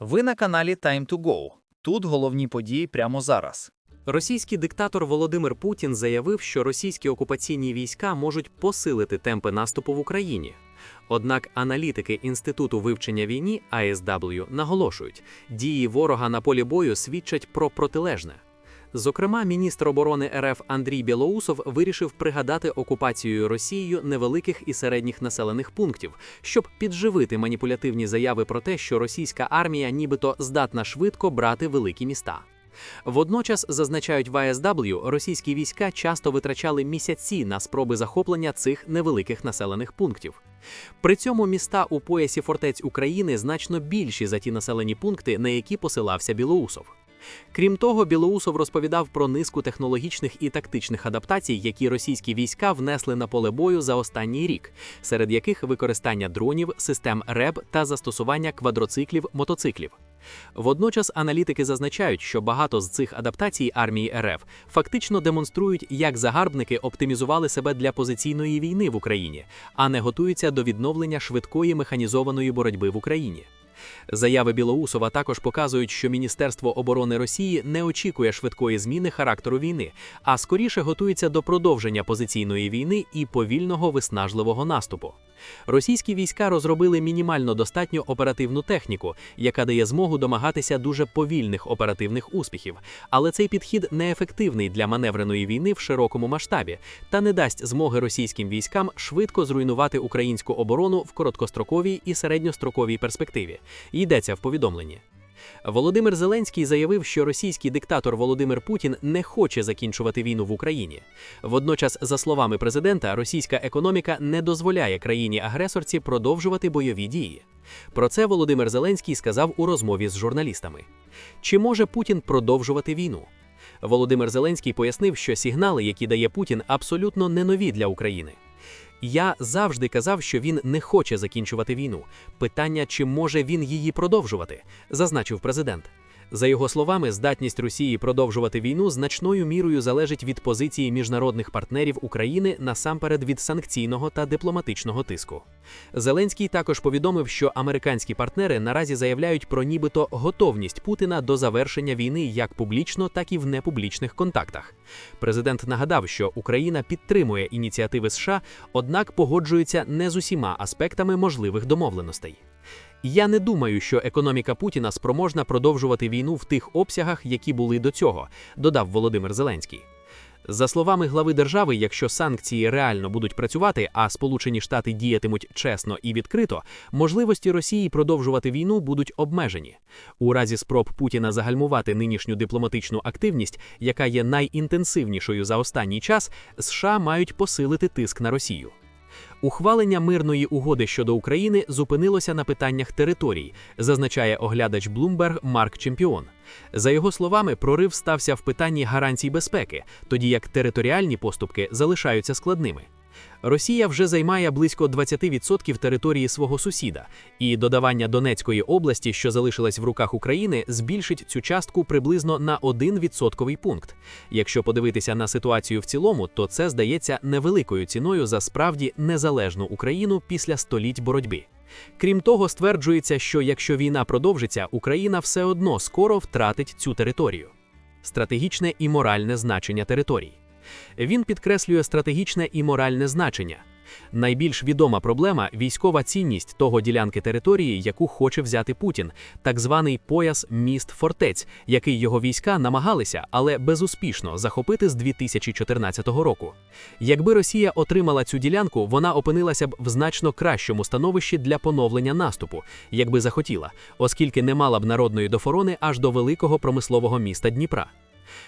Ви на каналі Time to Go. Тут головні події прямо зараз. Російський диктатор Володимир Путін заявив, що російські окупаційні війська можуть посилити темпи наступу в Україні. Однак аналітики Інституту вивчення війни АСW наголошують, дії ворога на полі бою свідчать про протилежне. Зокрема, міністр оборони РФ Андрій Білоусов вирішив пригадати окупацією Росією невеликих і середніх населених пунктів, щоб підживити маніпулятивні заяви про те, що російська армія нібито здатна швидко брати великі міста. Водночас зазначають в АСW, російські війська часто витрачали місяці на спроби захоплення цих невеликих населених пунктів. При цьому міста у поясі фортець України значно більші за ті населені пункти, на які посилався Білоусов. Крім того, Білоусов розповідав про низку технологічних і тактичних адаптацій, які російські війська внесли на поле бою за останній рік, серед яких використання дронів, систем РЕБ та застосування квадроциклів мотоциклів. Водночас аналітики зазначають, що багато з цих адаптацій армії РФ фактично демонструють, як загарбники оптимізували себе для позиційної війни в Україні, а не готуються до відновлення швидкої механізованої боротьби в Україні. Заяви Білоусова також показують, що Міністерство оборони Росії не очікує швидкої зміни характеру війни, а скоріше готується до продовження позиційної війни і повільного виснажливого наступу. Російські війська розробили мінімально достатню оперативну техніку, яка дає змогу домагатися дуже повільних оперативних успіхів, але цей підхід неефективний для маневреної війни в широкому масштабі та не дасть змоги російським військам швидко зруйнувати українську оборону в короткостроковій і середньостроковій перспективі. Йдеться в повідомленні. Володимир Зеленський заявив, що російський диктатор Володимир Путін не хоче закінчувати війну в Україні. Водночас, за словами президента, російська економіка не дозволяє країні-агресорці продовжувати бойові дії. Про це Володимир Зеленський сказав у розмові з журналістами. Чи може Путін продовжувати війну? Володимир Зеленський пояснив, що сигнали, які дає Путін, абсолютно не нові для України. Я завжди казав, що він не хоче закінчувати війну. Питання, чи може він її продовжувати, зазначив президент. За його словами, здатність Росії продовжувати війну значною мірою залежить від позиції міжнародних партнерів України насамперед від санкційного та дипломатичного тиску. Зеленський також повідомив, що американські партнери наразі заявляють про нібито готовність Путіна до завершення війни як публічно, так і в непублічних контактах. Президент нагадав, що Україна підтримує ініціативи США, однак погоджується не з усіма аспектами можливих домовленостей. Я не думаю, що економіка Путіна спроможна продовжувати війну в тих обсягах, які були до цього, додав Володимир Зеленський. За словами глави держави, якщо санкції реально будуть працювати, а Сполучені Штати діятимуть чесно і відкрито, можливості Росії продовжувати війну будуть обмежені. У разі спроб Путіна загальмувати нинішню дипломатичну активність, яка є найінтенсивнішою за останній час, США мають посилити тиск на Росію. Ухвалення мирної угоди щодо України зупинилося на питаннях територій, зазначає оглядач Bloomberg Марк Чемпіон. За його словами, прорив стався в питанні гарантій безпеки, тоді як територіальні поступки залишаються складними. Росія вже займає близько 20% території свого сусіда, і додавання Донецької області, що залишилась в руках України, збільшить цю частку приблизно на 1 відсотковий пункт. Якщо подивитися на ситуацію в цілому, то це здається невеликою ціною за справді незалежну Україну після століть боротьби. Крім того, стверджується, що якщо війна продовжиться, Україна все одно скоро втратить цю територію. Стратегічне і моральне значення територій. Він підкреслює стратегічне і моральне значення. Найбільш відома проблема військова цінність того ділянки території, яку хоче взяти Путін, так званий пояс міст фортець, який його війська намагалися, але безуспішно захопити з 2014 року. Якби Росія отримала цю ділянку, вона опинилася б в значно кращому становищі для поновлення наступу, якби захотіла, оскільки не мала б народної дофорони аж до великого промислового міста Дніпра.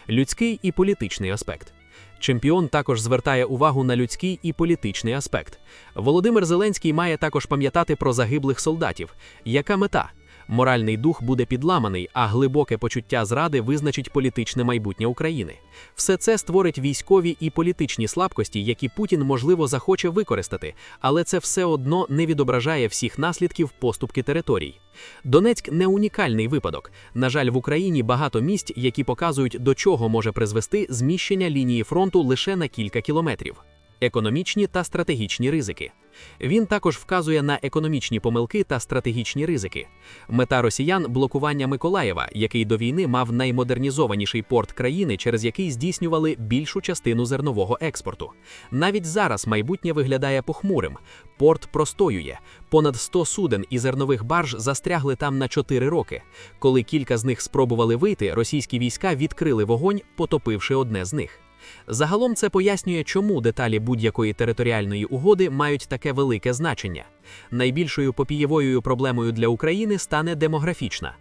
Людський і політичний аспект. Чемпіон також звертає увагу на людський і політичний аспект. Володимир Зеленський має також пам'ятати про загиблих солдатів. Яка мета? Моральний дух буде підламаний, а глибоке почуття зради визначить політичне майбутнє України. Все це створить військові і політичні слабкості, які Путін можливо захоче використати, але це все одно не відображає всіх наслідків поступки територій. Донецьк не унікальний випадок. На жаль, в Україні багато місць, які показують, до чого може призвести зміщення лінії фронту лише на кілька кілометрів. економічні та стратегічні ризики. Він також вказує на економічні помилки та стратегічні ризики. Мета росіян блокування Миколаєва, який до війни мав наймодернізованіший порт країни, через який здійснювали більшу частину зернового експорту. Навіть зараз майбутнє виглядає похмурим. Порт простоює. Понад 100 суден і зернових барж застрягли там на 4 роки. Коли кілька з них спробували вийти, російські війська відкрили вогонь, потопивши одне з них. Загалом це пояснює, чому деталі будь-якої територіальної угоди мають таке велике значення. Найбільшою попієвою проблемою для України стане демографічна.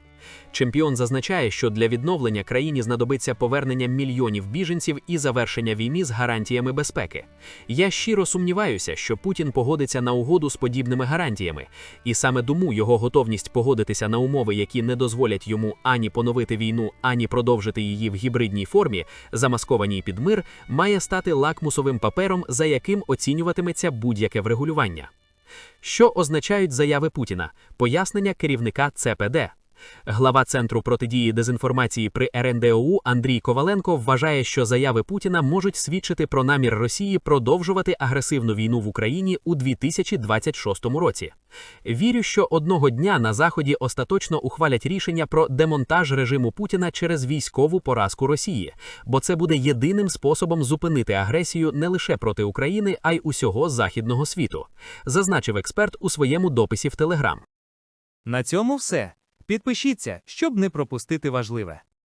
Чемпіон зазначає, що для відновлення країні знадобиться повернення мільйонів біженців і завершення війни з гарантіями безпеки. Я щиро сумніваюся, що Путін погодиться на угоду з подібними гарантіями, і саме тому його готовність погодитися на умови, які не дозволять йому ані поновити війну, ані продовжити її в гібридній формі, замаскованій під мир, має стати лакмусовим папером, за яким оцінюватиметься будь-яке врегулювання. Що означають заяви Путіна? Пояснення керівника ЦПД. Глава Центру протидії дезінформації при РНДОУ Андрій Коваленко вважає, що заяви Путіна можуть свідчити про намір Росії продовжувати агресивну війну в Україні у 2026 році. Вірю, що одного дня на Заході остаточно ухвалять рішення про демонтаж режиму Путіна через військову поразку Росії, бо це буде єдиним способом зупинити агресію не лише проти України, а й усього західного світу, зазначив експерт у своєму дописі в Телеграм. На цьому все. Підпишіться, щоб не пропустити важливе.